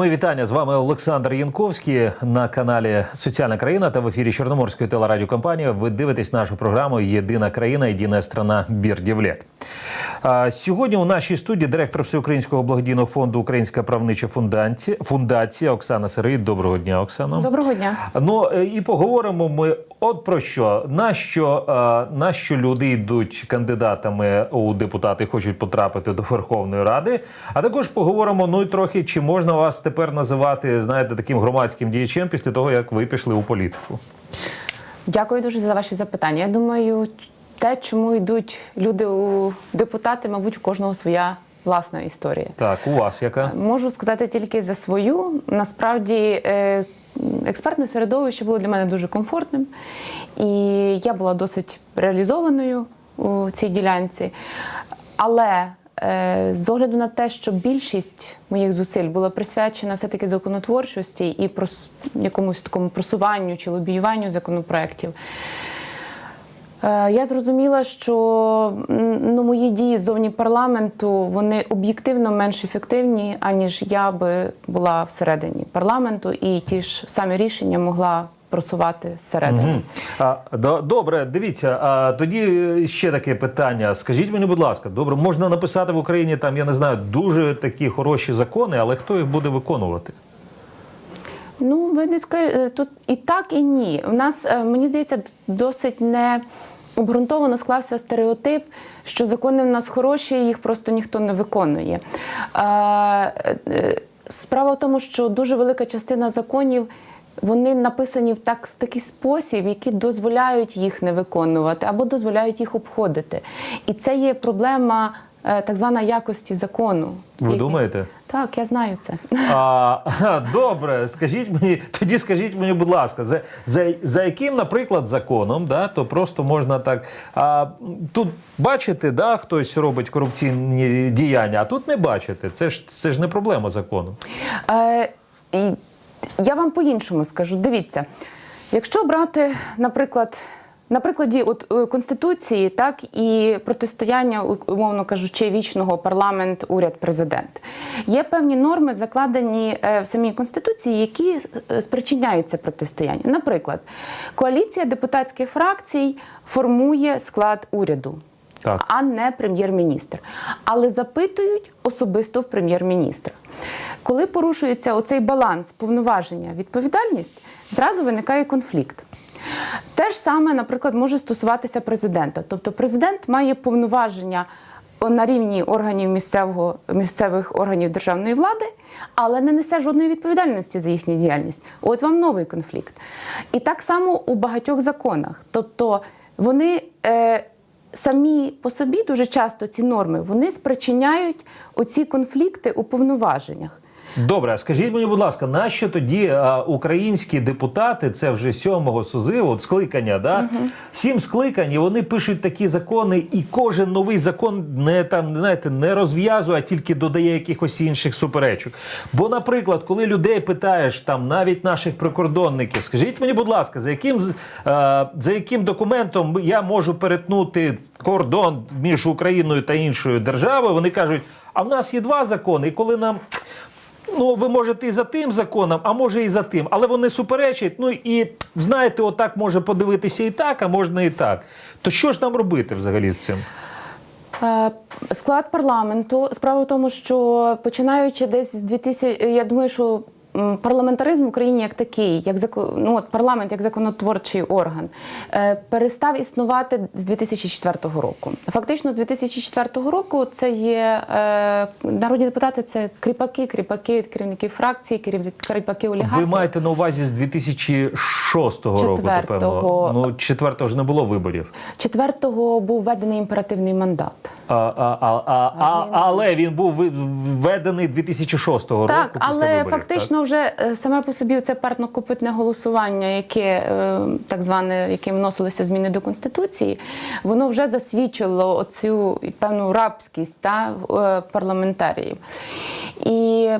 Мої вітання з вами Олександр Янковський на каналі Соціальна країна та в ефірі Чорноморської телерадіокомпанії. Ви дивитесь нашу програму Єдина країна, єдина страна Бірдівлет. Сьогодні у нашій студії директор Всеукраїнського благодійного фонду Українська правнича фундація, фундація Оксана Сирий. Доброго дня, Оксано. Доброго дня. Ну е, і поговоримо ми от про що. Нащо, е, нащо люди йдуть кандидатами у депутати, хочуть потрапити до Верховної Ради. А також поговоримо ну і трохи, чи можна вас тепер називати, знаєте, таким громадським діячем після того, як ви пішли у політику. Дякую дуже за ваші запитання. Я думаю, те, чому йдуть люди у депутати, мабуть, у кожного своя власна історія. Так, у вас яка? Можу сказати тільки за свою. Насправді, е, експертне середовище було для мене дуже комфортним, і я була досить реалізованою у цій ділянці. Але е, з огляду на те, що більшість моїх зусиль була присвячена все-таки законотворчості і якомусь такому просуванню чи лобіюванню законопроєктів, Я зрозуміла, що ну, мої дії ззовні парламенту вони об'єктивно менш ефективні, аніж я би була всередині парламенту, і ті ж самі рішення могла просувати зсередини. До- добре, дивіться. А тоді е, ще таке питання. Скажіть мені, будь ласка, добре, можна написати в Україні там, я не знаю, дуже такі хороші закони, але хто їх буде виконувати? Ну, ви не скажете, тут і так, і ні. У нас, е, мені здається, досить не обґрунтовано склався стереотип, що закони в нас хороші, їх просто ніхто не виконує. Е, е, Справа в тому, що дуже велика частина законів. Вони написані в так, в такий спосіб, який дозволяють їх не виконувати або дозволяють їх обходити. І це є проблема е, так звана якості закону. Ви Який- думаєте? Так, я знаю це. А, добре, скажіть мені, тоді скажіть мені, будь ласка, за, за, за яким, наприклад, законом, да, то просто можна так. А, тут бачите, да, хтось робить корупційні діяння, а тут не бачите. Це ж це ж не проблема закону. Е, я вам по-іншому скажу. Дивіться, якщо брати, наприклад, на прикладі от, е, Конституції, так і протистояння, умовно кажучи, вічного парламент, уряд, президент, є певні норми, закладені е, в самій Конституції, які е, спричиняють протистояння. Наприклад, коаліція депутатських фракцій формує склад уряду Так. а не прем'єр-міністр. Але запитують особисто в прем'єр-міністра. Коли порушується оцей баланс, повноваження, відповідальність, зразу виникає конфлікт. Те ж саме, наприклад, може стосуватися президента. Тобто президент має повноваження на рівні органів місцевого, місцевих органів державної влади, але не несе жодної відповідальності за їхню діяльність. От вам новий конфлікт. І так само у багатьох законах. Тобто вони е, самі по собі дуже часто ці норми вони спричиняють оці конфлікти у повноваженнях. Добре, скажіть мені, будь ласка, нащо тоді а, українські депутати, це вже сьомого созиву, от скликання, да? сім скликань, і вони пишуть такі закони, і кожен новий закон не там, знаєте, не розв'язує, а тільки додає якихось інших суперечок. Бо, наприклад, коли людей питаєш, там навіть наших прикордонників, скажіть мені, будь ласка, за яким а, за яким документом я можу перетнути кордон між Україною та іншою державою? Вони кажуть, а в нас є два закони, і коли нам. Ну, ви можете і за тим законом, а може і за тим. Але вони суперечать. Ну і знаєте, отак може подивитися і так, а можна і так. То що ж нам робити взагалі з цим? Е, Склад парламенту. Справа в тому, що починаючи десь з 2000, я думаю, що парламентаризм в Україні як такий, як ну, от парламент як законотворчий орган, е, перестав існувати з 2004 року. Фактично, з 2004 року це є е, народні депутати, це кріпаки, кріпаки, керівники фракцій, керівники кріпаки олігархів. Ви маєте на увазі з 2006 року, напевно. Ну, четвертого ж не було виборів. Четвертого був введений імперативний мандат. А, а, а, а, а, але він був введений 2006 року. Так, але виборів, фактично вже е, саме по собі це партно-копитне голосування, яке е, так зване, яким вносилися зміни до конституції, воно вже засвідчило оцю певну рабськість та е, парламентаріїв. І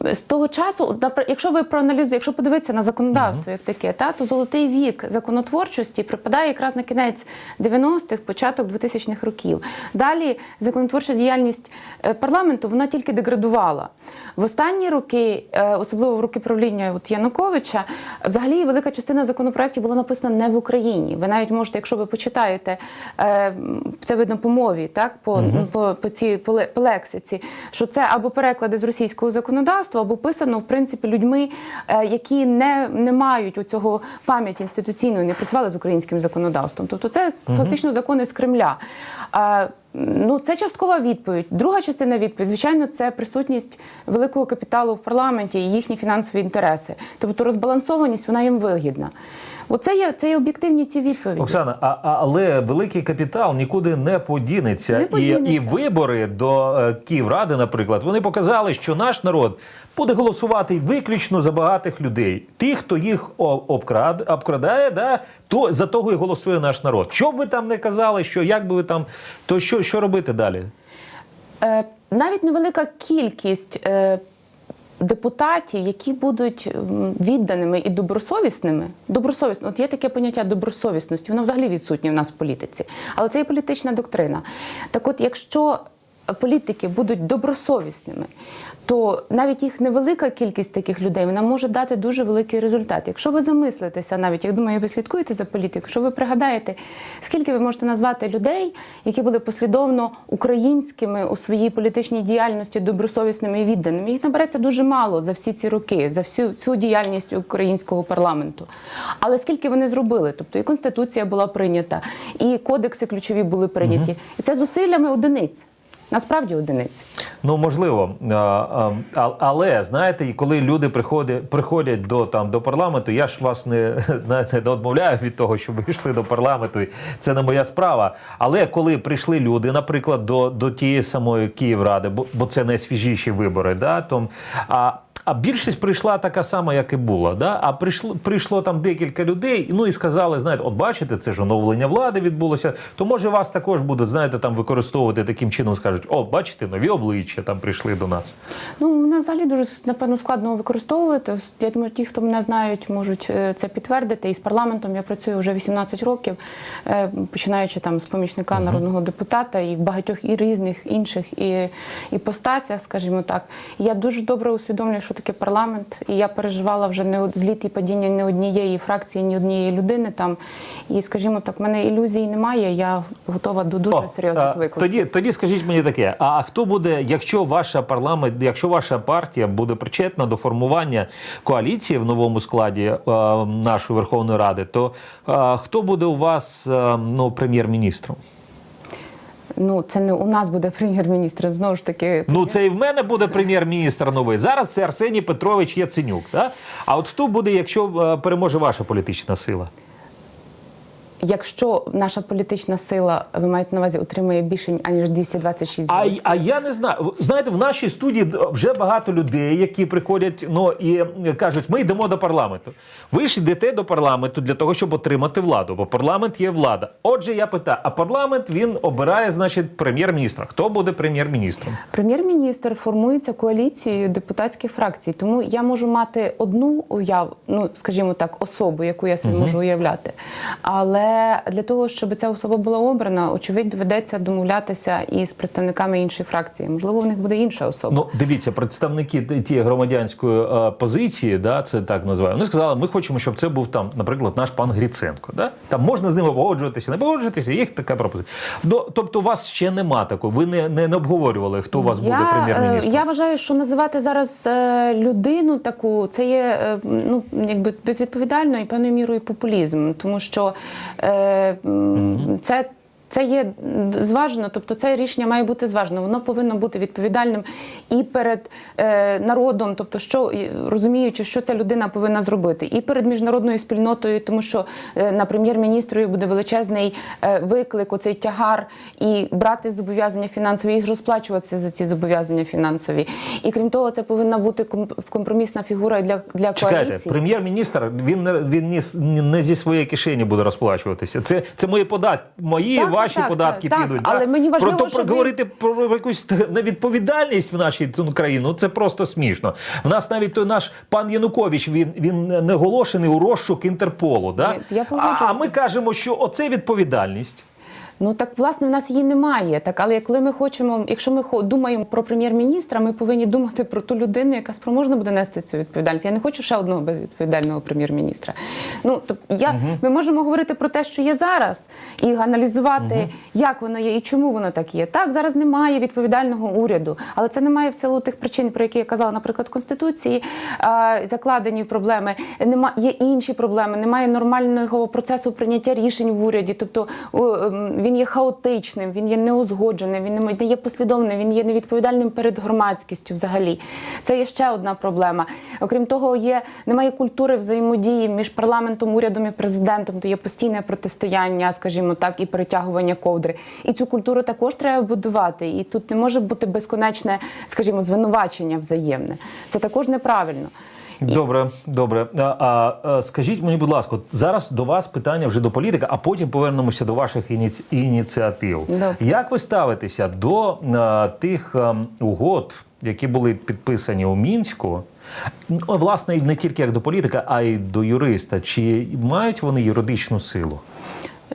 З того часу, якщо ви проаналізуєте, якщо подивитися на законодавство як таке, та то золотий вік законотворчості припадає якраз на кінець 90-х, початок 2000-х років. Далі законотворча діяльність е, парламенту вона тільки деградувала. В останні роки, е, особливо в роки правління от Януковича, взагалі велика частина законопроєктів була написана не в Україні. Ви навіть можете, якщо ви почитаєте е, це видно по мові, так по, по, по цій по, ле- по лексиці, що це або переклади з російського законодавства, або писано в принципі людьми, е, які не, не мають цього пам'яті інституційної, не працювали з українським законодавством. Тобто, це фактично закони з Кремля. Ну, це часткова відповідь. Друга частина відповідь, звичайно, це присутність великого капіталу в парламенті і їхні фінансові інтереси. Тобто розбалансованість вона їм вигідна. Оце є це є об'єктивні ті відповіді. Оксана, а, а- але великий капітал нікуди не подінеться. Не І, подінеться. і вибори до е, Київради, наприклад, вони показали, що наш народ буде голосувати виключно за багатих людей. Ті, хто їх обкрад, обкрадає, да, то за того і голосує наш народ. Що б ви там не казали, що як би ви там, то що, що робити далі? Е, навіть невелика кількість е, депутатів, які будуть відданими і добросовісними. Добросовісно, от є таке поняття добросовісності, воно взагалі відсутнє в нас в політиці, але це є політична доктрина. Так от, якщо політики будуть добросовісними, то навіть їх невелика кількість таких людей вона може дати дуже великий результат. Якщо ви замислитеся, навіть як думаю, ви слідкуєте за політикою, якщо ви пригадаєте, скільки ви можете назвати людей, які були послідовно українськими у своїй політичній діяльності, добросовісними і відданими, їх набереться дуже мало за всі ці роки, за всю цю діяльність українського парламенту. Але скільки вони зробили? Тобто і конституція була прийнята, і кодекси ключові були прийняті, і це зусиллями одиниць. Насправді одиниць. Ну можливо, але знаєте, і коли люди приходять, приходять до там до парламенту, я ж вас не, не відмовляю від того, що ви йшли до парламенту. Це не моя справа. Але коли прийшли люди, наприклад, до, до тієї самої Київради, бо, бо це найсвіжіші вибори, да, то, а, а більшість прийшла така сама, як і була. Да? А прийшло, прийшло там декілька людей, ну і сказали: знаєте, от бачите, це ж оновлення влади відбулося. То може вас також будуть, знаєте, там використовувати таким чином, скажуть: о, бачите, нові обличчя там прийшли до нас. Ну, мене взагалі дуже напевно складно використовувати. Я думаю, ті, хто мене знають, можуть е, це підтвердити. І з парламентом я працюю вже 18 років, е, починаючи там з помічника народного депутата і в багатьох і різних інших і, іпостасях, скажімо так. Я дуже добре усвідомлюю, що таке парламент, і я переживала вже не зліт і падіння не однієї фракції, ні однієї людини там. І, скажімо так, в мене ілюзій немає. Я готова до дуже О, серйозних викликів. Тоді, тоді скажіть мені таке: а хто буде, якщо ваша парламент, якщо ваша партія буде причетна до формування коаліції в новому складі е, нашої Верховної Ради, то е, хто буде у вас е, ну, прем'єр-міністром? Ну, це не у нас буде прем'єр-міністром. Знову ж таки, Ну, це і в мене буде прем'єр-міністр новий. Зараз це Арсеній Петрович Яценюк. Да? А от хто буде, якщо е, переможе ваша політична сила? Якщо наша політична сила, ви маєте на увазі, отримує більше аніж 226 А, голосів. а я не знаю. Знаєте, в нашій студії вже багато людей, які приходять ну, і кажуть, ми йдемо до парламенту. Ви ж йдете до парламенту для того, щоб отримати владу, бо парламент є влада. Отже, я питаю: а парламент він обирає, значить, прем'єр-міністра. Хто буде прем'єр-міністром? Прем'єр-міністр формується коаліцією депутатських фракцій, тому я можу мати одну уяв, ну скажімо так, особу, яку я собі можу уявляти. Але для того, щоб ця особа була обрана, очевидь, доведеться домовлятися із представниками іншої фракції. Можливо, в них буде інша особа. Ну, дивіться, представники тієї громадянської е, позиції, да, це так називаємо. Вони сказали, ми хочемо, щоб це був там, наприклад, наш пан Гріценко. Да? Там можна з ними погоджуватися, не погоджуватися, є така пропозиція. Ну, тобто, у вас ще нема такої. Ви не, не, не обговорювали, хто у вас буде е, прем'єр-міністром. Я вважаю, що називати зараз е, людину таку, це є е, ну якби безвідповідально і певною мірою популізм, тому що е, це. Це є зважено, тобто це рішення має бути зважено. Воно повинно бути відповідальним і перед е, народом, тобто, що розуміючи, що ця людина повинна зробити, і перед міжнародною спільнотою, тому що е, на прем'єр-міністрові буде величезний е, виклик, оцей тягар, і брати зобов'язання фінансові, і розплачуватися за ці зобов'язання фінансові. І крім того, це повинна бути компромісна фігура для, для Чекайте, коаліції. прем'єр-міністр він не він ні- не зі своєї кишені буде розплачуватися. Це це мої податки, мої Так, ваші так, податки так, підуть. але мені важливо, про, то, щоб говорити про якусь невідповідальність в нашій цю країні, ну це просто смішно. В нас навіть той наш пан Янукович, він, він не оголошений у розшук Інтерполу. Да? Я- я а, а ми кажемо, що оце відповідальність. Ну так власне в нас її немає. Так, але коли ми хочемо, якщо ми думаємо про прем'єр-міністра, ми повинні думати про ту людину, яка спроможна буде нести цю відповідальність. Я не хочу ще одного безвідповідального прем'єр-міністра. Ну тобто я ми можемо говорити про те, що є зараз, і аналізувати, як воно є і чому воно так є. Так, зараз немає відповідального уряду, але це немає в силу тих причин, про які я казала, наприклад, в конституції а, закладені проблеми. Нема є інші проблеми, немає нормального процесу прийняття рішень в уряді. Тобто ем, він є хаотичним, він є неузгодженим, він не є послідовним, він є невідповідальним перед громадськістю. Взагалі, це є ще одна проблема. Окрім того, є немає культури взаємодії між парламентом, урядом і президентом. То є постійне протистояння, скажімо так, і перетягування ковдри. І цю культуру також треба будувати. І тут не може бути безконечне, скажімо, звинувачення взаємне. Це також неправильно. Добре, добре. А, а, скажіть мені, будь ласка, зараз до вас питання вже до політика, а потім повернемося до ваших ініці... ініціатив. Добре. Як ви ставитеся до а, тих а, угод, які були підписані у мінську? Ну, Власне, не тільки як до політика, а й до юриста. Чи мають вони юридичну силу?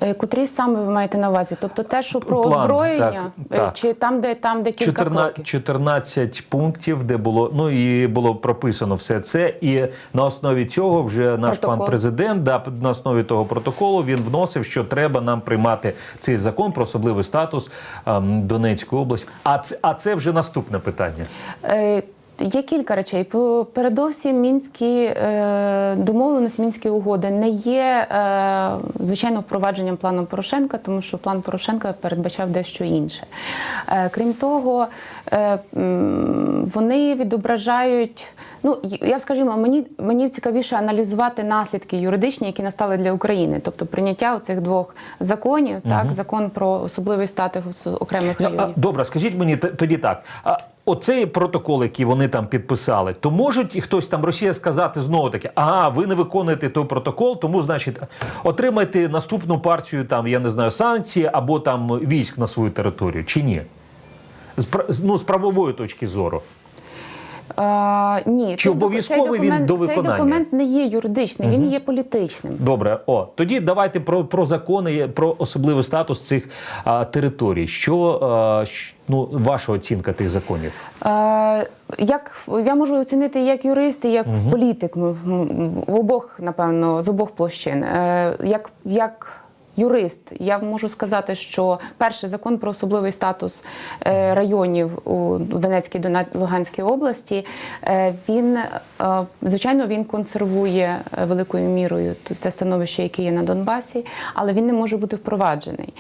Е, Котрі саме ви маєте на увазі? Тобто те, що про План, озброєння, так, Е, так. чи там, де там, де кілька 14, кроків? 14 пунктів, де було ну і було прописано все це. І на основі цього вже наш Протокол. пан президент да на основі того протоколу він вносив, що треба нам приймати цей закон про особливий статус ем, Донецької області. А це а це вже наступне питання. Е, Є кілька речей. Передовсім мінські е, домовленості, мінські угоди не є е, звичайно впровадженням плану Порошенка, тому що план Порошенка передбачав дещо інше. Е, крім того, вони відображають. Ну я скажімо, мені мені цікавіше аналізувати наслідки юридичні, які настали для України, тобто прийняття цих двох законів, так закон про особливий статус окремих Ну, районів. а, Добре, скажіть мені тоді так. А оцей протокол, який вони там підписали, то можуть хтось там Росія сказати знову таки, ага, ви не виконуєте той протокол, тому значить отримайте наступну партію там, я не знаю, санкції або там військ на свою територію, чи ні? З- ну, з правової точки зору. А, ні, Чи обов'язковий він до виконання? Цей документ не є юридичним, він є політичним. Добре, о тоді давайте про, про закони, про особливий статус цих а, територій. Що а, щ- ну, ваша оцінка тих законів? Е, як я можу оцінити як юрист, і як політик м, м, в обох, напевно, з обох площин. Е, як, як юрист, я можу сказати, що перший закон про особливий статус е, районів у, Донецькій Дона- Луганській області, е, він е, звичайно він консервує великою мірою те становище, яке є на Донбасі, але він не може бути впроваджений.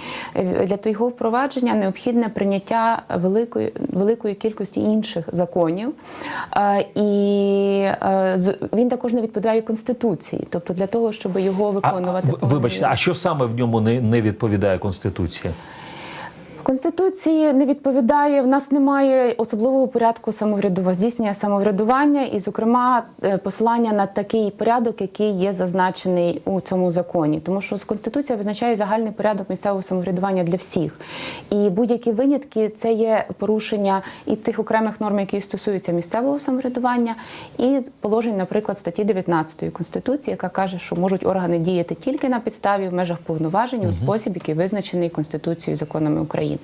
Для того впровадження необхідне прийняття великої великої кількості інших законів, і він також не відповідає конституції. Тобто для того, щоб його А, виконувати, в- вибачте, а що саме в ньому не, не відповідає Конституції? Конституції не відповідає. В нас немає особливого порядку самоврядування, здійснення самоврядування, і, зокрема, е, посилання на такий порядок, який є зазначений у цьому законі. Тому що конституція визначає загальний порядок місцевого самоврядування для всіх. І будь-які винятки це є порушення і тих окремих норм, які стосуються місцевого самоврядування, і положень, наприклад, статті 19 конституції, яка каже, що можуть органи діяти тільки на підставі в межах повноважень у спосіб, який визначений Конституцією і законами України. України.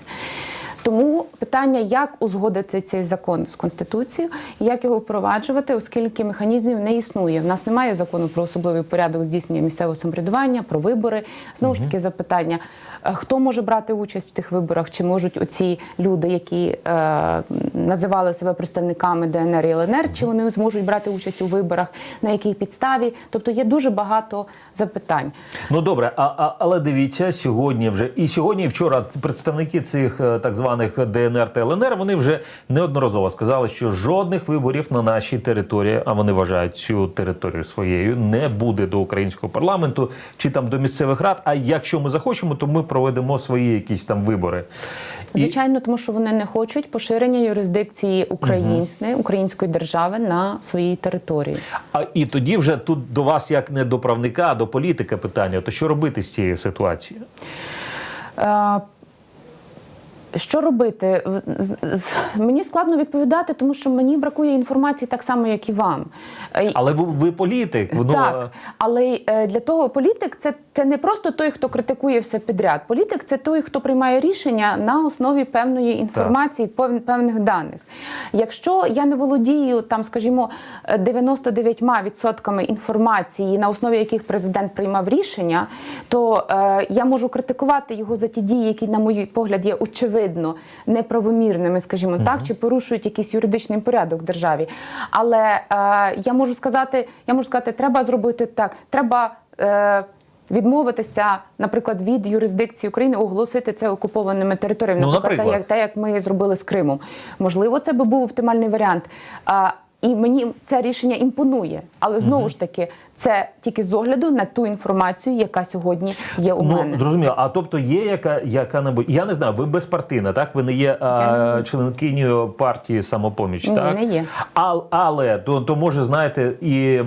Тому питання, як узгодити цей закон з конституцією, як його впроваджувати, оскільки механізмів не існує. В нас немає закону про особливий порядок здійснення місцевого самоврядування, про вибори. Знову ж таки, запитання: е, хто може брати участь в тих виборах? Чи можуть оці люди, які е, називали себе представниками ДНР і ЛНР, чи вони зможуть брати участь у виборах, на якій підставі? Тобто є дуже багато запитань. Ну добре, а, а але дивіться, сьогодні вже і сьогодні, і вчора представники цих е, так званих ДНР та ЛНР вони вже неодноразово сказали, що жодних виборів на нашій території, а вони вважають цю територію своєю, не буде до українського парламенту чи там до місцевих рад. А якщо ми захочемо, то ми проведемо свої якісь там вибори. Звичайно, тому що вони не хочуть поширення юрисдикції української, української держави на своїй території. А і тоді вже тут до вас, як не до правника, а до політика питання. То що робити з цією ситуацією? Е, Що робити? Мені складно відповідати, тому що мені бракує інформації так само, як і вам. Е, Але ви, ви політик. Ну, так, але е, для того політик це, це не просто той, хто критикує все підряд. Політик це той, хто приймає рішення на основі певної інформації, пев- певних даних. Якщо я не володію там, скажімо, е, 99% інформації, на основі яких президент приймав рішення, то е, я можу критикувати його за ті дії, які, на мій погляд, є очевидно неправомірними, скажімо так, чи порушують якийсь юридичний порядок в державі. Але е, я можу сказати, я можу сказати, треба зробити так, треба. Е, Відмовитися, наприклад, від юрисдикції України, оголосити це окупованими територіями, Ну, наприклад, наприклад. так як, те, як ми зробили з Кримом. Можливо, це би був оптимальний варіант. А, і мені це рішення імпонує, але знову ж таки, це тільки з огляду на ту інформацію, яка сьогодні є у мене. Ну, зрозуміло. А тобто є яка, яка небудь. Я не знаю, ви безпартийна, так? Ви не є а, членкинею партії самопоміч, Ні, так? не є. А, але то, то може, знаєте, і.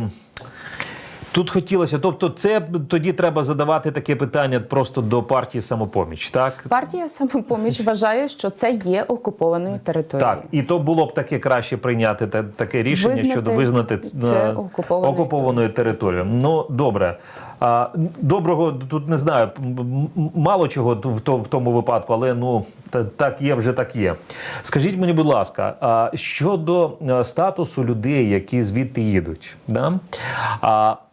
Тут хотілося, тобто, це тоді треба задавати таке питання просто до партії самопоміч, так? Партія самопоміч вважає, що це є окупованою територією. Так, і то було б таке краще прийняти таке рішення Визнати щодо визнати це е, окупованою окупованою територією. Ну добре. Доброго тут не знаю, мало чого в, то- в тому випадку, але ну так є, вже так є. Скажіть мені, будь ласка, щодо е, статусу людей, які звідти їдуть, да?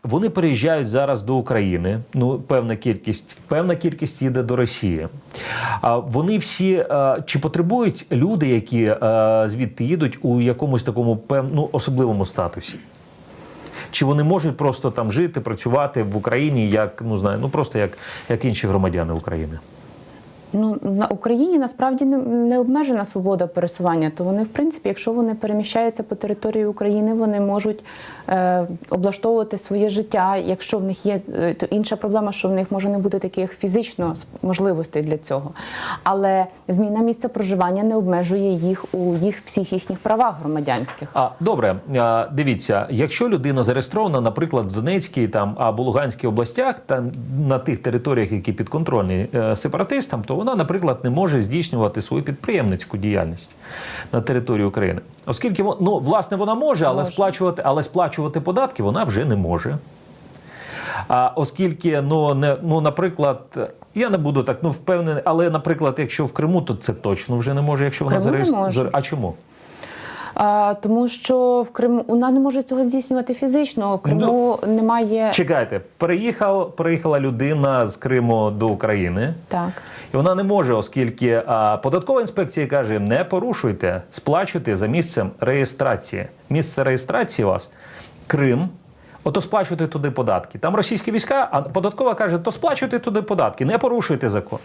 вони переїжджають зараз до України. Ну, певна кількість, певна кількість їде до Росії. Вони всі е, чи потребують люди, які е, звідти їдуть у якомусь такому пев, ну, особливому статусі? Чи вони можуть просто там жити, працювати в Україні, як ну знаю, ну просто як, як інші громадяни України? Ну на Україні насправді не, не обмежена свобода пересування. То вони, в принципі, якщо вони переміщаються по території України, вони можуть е, облаштовувати своє життя. Якщо в них є е, то інша проблема, що в них може не бути таких фізично можливостей для цього. Але зміна місця проживання не обмежує їх у їх всіх їхніх правах громадянських. А добре, а, дивіться, якщо людина зареєстрована, наприклад, в Донецькій там або Луганській областях, там на тих територіях, які підконтрольні е, сепаратистам, то вона, наприклад, не може здійснювати свою підприємницьку діяльність на території України, оскільки ну, власне вона може, але Може. сплачувати, але сплачувати податки вона вже не може. А оскільки, ну не ну, наприклад, я не буду так ну впевнений, але, наприклад, якщо в Криму, то це точно вже не може, якщо вона може. А чому? А, тому що в Криму вона не може цього здійснювати фізично. В Криму немає Чекайте, переїхав, переїхала людина з Криму до України, так. і вона не може, оскільки а, податкова інспекція каже: не порушуйте, сплачуйте за місцем реєстрації. Місце реєстрації у вас Крим. Ото сплачуйте туди податки. Там російські війська, а податкова каже, то сплачуйте туди податки, не порушуйте закон.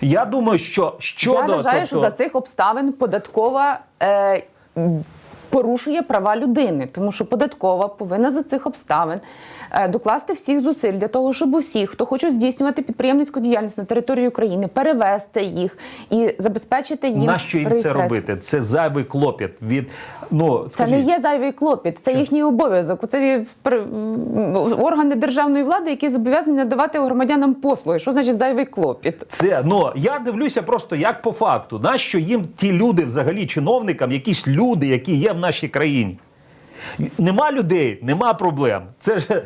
Я думаю, що щодо Я вважаю, що тобто- за цих обставин податкова е, порушує права людини, тому що податкова повинна за цих обставин е, докласти всіх зусиль для того, щоб усі, хто хоче здійснювати підприємницьку діяльність на території України, перевести їх і забезпечити їм Нащо їм це робити? Це зайвий клопіт від ну Це не є зайвий клопіт, це їхній обов'язок. Це органи державної влади, які зобов'язані надавати громадянам послуги. Що значить зайвий клопіт? Це ну я дивлюся просто як по факту. Нащо їм ті люди, взагалі, чиновникам, якісь люди, які є в нашій країні? Нема людей, нема проблем. Це ж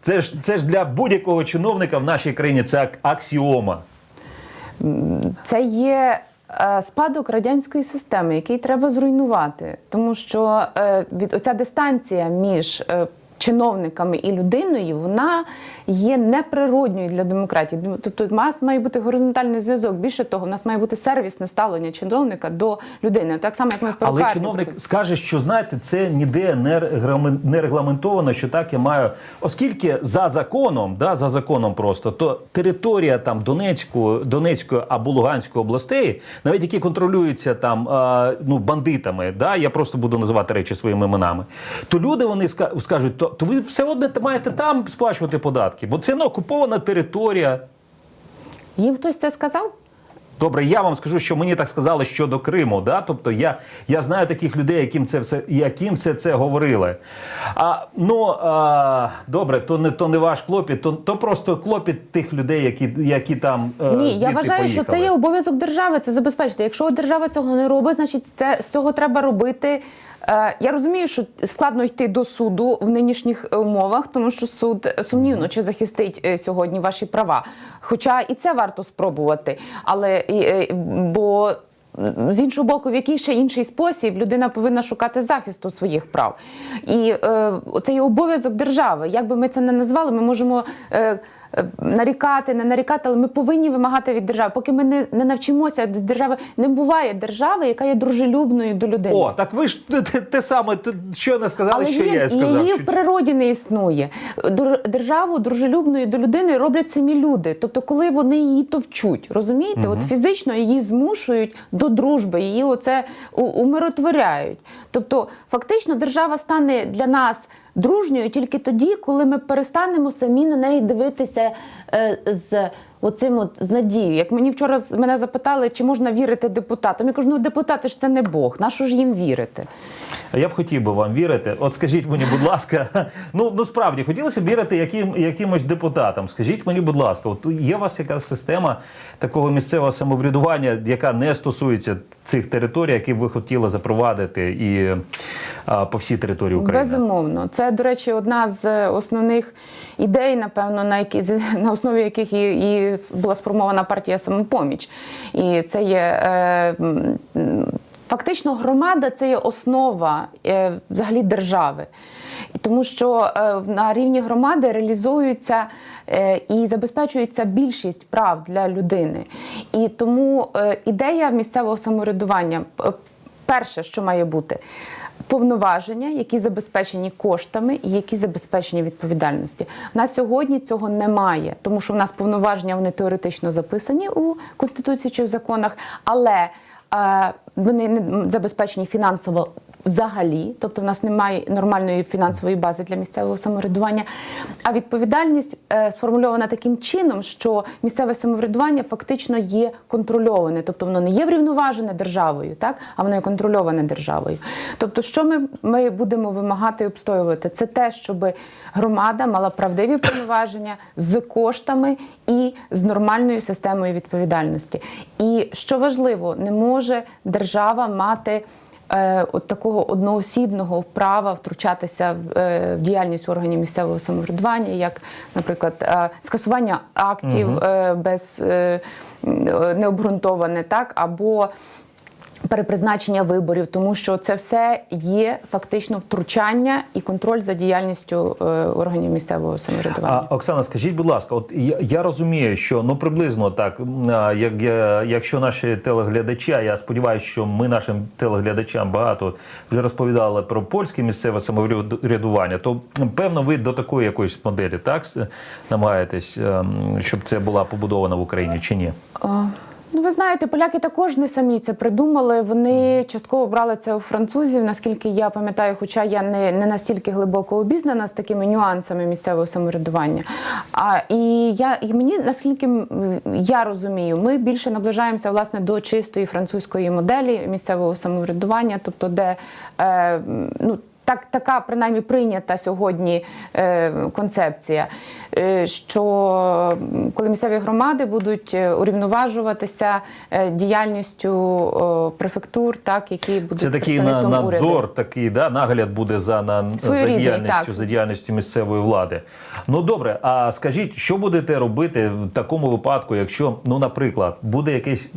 це ж це ж для будь-якого чиновника в нашій країні це аксіома. Це є е, спадок радянської системи, який треба зруйнувати, тому що е, від оця дистанція між е, чиновниками і людиною вона є неприродньою для демократії. Тобто, у нас має бути горизонтальний зв'язок. Більше того, в нас має бути сервісне ставлення чиновника до людини. Так само, як ми в Але чиновник наприклад. скаже, що знаєте, це ніде не регламен- не регламентовано, що так я маю. Оскільки за законом, да, за законом просто, то територія там Донецької, Донецької або Луганської областей, навіть які контролюються там ну, бандитами, да, я просто буду називати речі своїми іменами, то люди вони скажуть, то, то ви все одно маєте там сплачувати податки, бо це не окупована територія. їм хтось це сказав. Добре, я вам скажу, що мені так сказали щодо Криму. Да? Тобто я, я знаю таких людей, яким це все, яким все це говорили. А, ну, а, добре, то не, то не ваш клопіт, то, то просто клопіт тих людей, які, які там. е, Ні, я вважаю, що це є обов'язок держави це забезпечити. Якщо держава цього не робить, значить це, з цього треба робити. Е, Я розумію, що складно йти до суду в нинішніх умовах, тому що суд сумнівно чи захистить е, сьогодні ваші права. Хоча і це варто спробувати. Але е, бо з іншого боку, в який ще інший спосіб людина повинна шукати захисту своїх прав. І е, це є обов'язок держави. Як би ми це не назвали, ми можемо. Е, Нарікати, не нарікати, але ми повинні вимагати від держави. Поки ми не, не навчимося від держави, не буває держави, яка є дружелюбною до людини. О, так ви ж те, те, те саме, те, що не сказали, Але що її, я сказав. її Що- в природі не існує. Державу дружелюбною до людини роблять самі люди. Тобто, коли вони її товчуть, розумієте, от фізично її змушують до дружби, її оце умиротворяють. Тобто, фактично, держава стане для нас. Дружньою тільки тоді, коли ми перестанемо самі на неї дивитися е, з оцим от з надією. Як мені вчора мене запитали, чи можна вірити депутатам. Я кажу, ну депутати ж це не Бог. На що ж їм вірити? Я б хотів би вам вірити. От скажіть мені, будь ласка, ну, ну справді хотілося б вірити яким, якимось депутатам. Скажіть мені, будь ласка, от є у вас якась система такого місцевого самоврядування, яка не стосується цих територій, які ви хотіли запровадити і по всій території України? Безумовно, це до речі, одна з е, основних ідей, напевно, на які на основі яких і, і була сформована партія самопоміч. І це є е, фактично громада, це є основа е, взагалі держави. Тому що е, на рівні громади реалізуються е, і забезпечується більшість прав для людини. І тому е, ідея місцевого самоврядування е, перше, що має бути. Повноваження, які забезпечені коштами і які забезпечені відповідальності. На сьогодні цього немає, тому що в нас повноваження вони теоретично записані у конституції чи в законах, але е, вони не забезпечені фінансово взагалі, тобто в нас немає нормальної фінансової бази для місцевого самоврядування. А відповідальність е, сформульована таким чином, що місцеве самоврядування фактично є контрольоване, тобто воно не є врівноважене державою, так а воно є контрольоване державою. Тобто, що ми, ми будемо вимагати і обстоювати, це те, щоб громада мала правдиві повноваження з коштами і з нормальною системою відповідальності. І що важливо, не може держава мати е, от такого одноосібного права втручатися в, е, в діяльність органів місцевого самоврядування, як, наприклад, е, скасування актів е, без е, необґрунтоване, так? Або перепризначення виборів, тому що це все є фактично втручання і контроль за діяльністю е, органів місцевого самоврядування. А, Оксана, скажіть, будь ласка, от я, я розумію, що ну приблизно так, як, якщо наші телеглядачі, а я сподіваюся, що ми нашим телеглядачам багато вже розповідали про польське місцеве самоврядування, то певно ви до такої якоїсь моделі так намагаєтесь, ем, щоб це була побудована в Україні чи ні? А, Ну, ви знаєте, поляки також не самі це придумали. Вони частково брали це у французів, наскільки я пам'ятаю, хоча я не, не настільки глибоко обізнана з такими нюансами місцевого самоврядування. А і я і мені наскільки я розумію, ми більше наближаємося власне до чистої французької моделі місцевого самоврядування, тобто де е, ну. Так, така принаймні прийнята сьогодні е, концепція, е, що коли місцеві громади будуть е, урівноважуватися е, діяльністю о, префектур, так які будуть Це такий на, представництвом уряду. надзор, такий да, нагляд буде за, на, за, діяльністю, так. за діяльністю місцевої влади. Ну добре, а скажіть, що будете робити в такому випадку, якщо, ну, наприклад, буде якесь.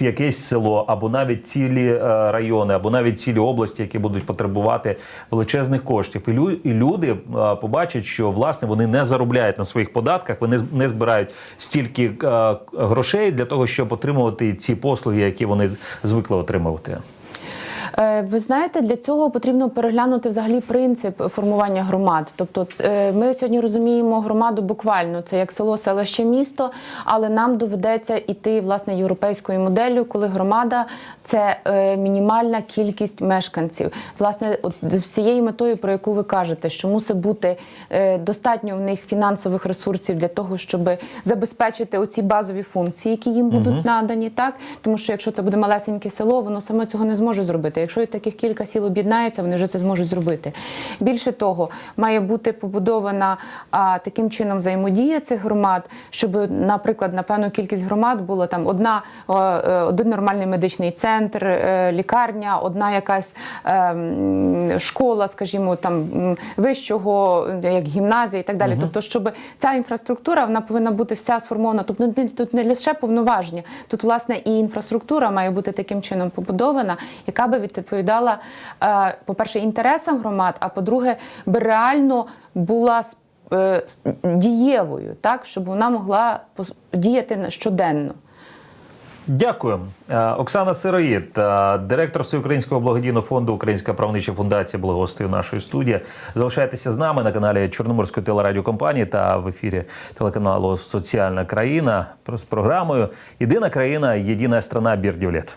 Якесь село, або навіть цілі е, райони, або навіть цілі області, які будуть потребувати величезних коштів, і, лю, і люди е, побачать, що власне вони не заробляють на своїх податках, вони не збирають стільки е, грошей для того, щоб отримувати ці послуги, які вони звикли отримувати. Е, Ви знаєте, для цього потрібно переглянути взагалі принцип формування громад. Тобто, е, ми сьогодні розуміємо громаду буквально це як село, селище, місто, але нам доведеться іти власне європейською моделлю, коли громада це е, мінімальна кількість мешканців. Власне, от з всією метою, про яку ви кажете, що мусить бути достатньо в них фінансових ресурсів для того, щоб забезпечити оці базові функції, які їм будуть надані, так тому що якщо це буде малесеньке село, воно саме цього не зможе зробити. Якщо таких кілька сіл об'єднається, вони вже це зможуть зробити. Більше того, має бути побудована а, таким чином взаємодія цих громад, щоб, наприклад, на певну кількість громад було там одна е, один нормальний медичний центр, е, лікарня, одна якась е, школа, скажімо, там вищого, як гімназія і так далі. Тобто, щоб ця інфраструктура вона повинна бути вся сформована. Тобто тут не лише повноваження, тут власне і інфраструктура має бути таким чином побудована, яка би відповідала, е, по-перше, інтересам громад, а по-друге, би реально була е, дієвою, так щоб вона могла діяти щоденно. Дякую. Е, Оксана Сироїд, директор Всеукраїнського благодійного фонду Українська правнича фундація, була нашої студії. Залишайтеся з нами на каналі Чорноморської телерадіокомпанії та в ефірі телеканалу Соціальна країна з програмою Єдина країна, єдина страна Бірдівлет.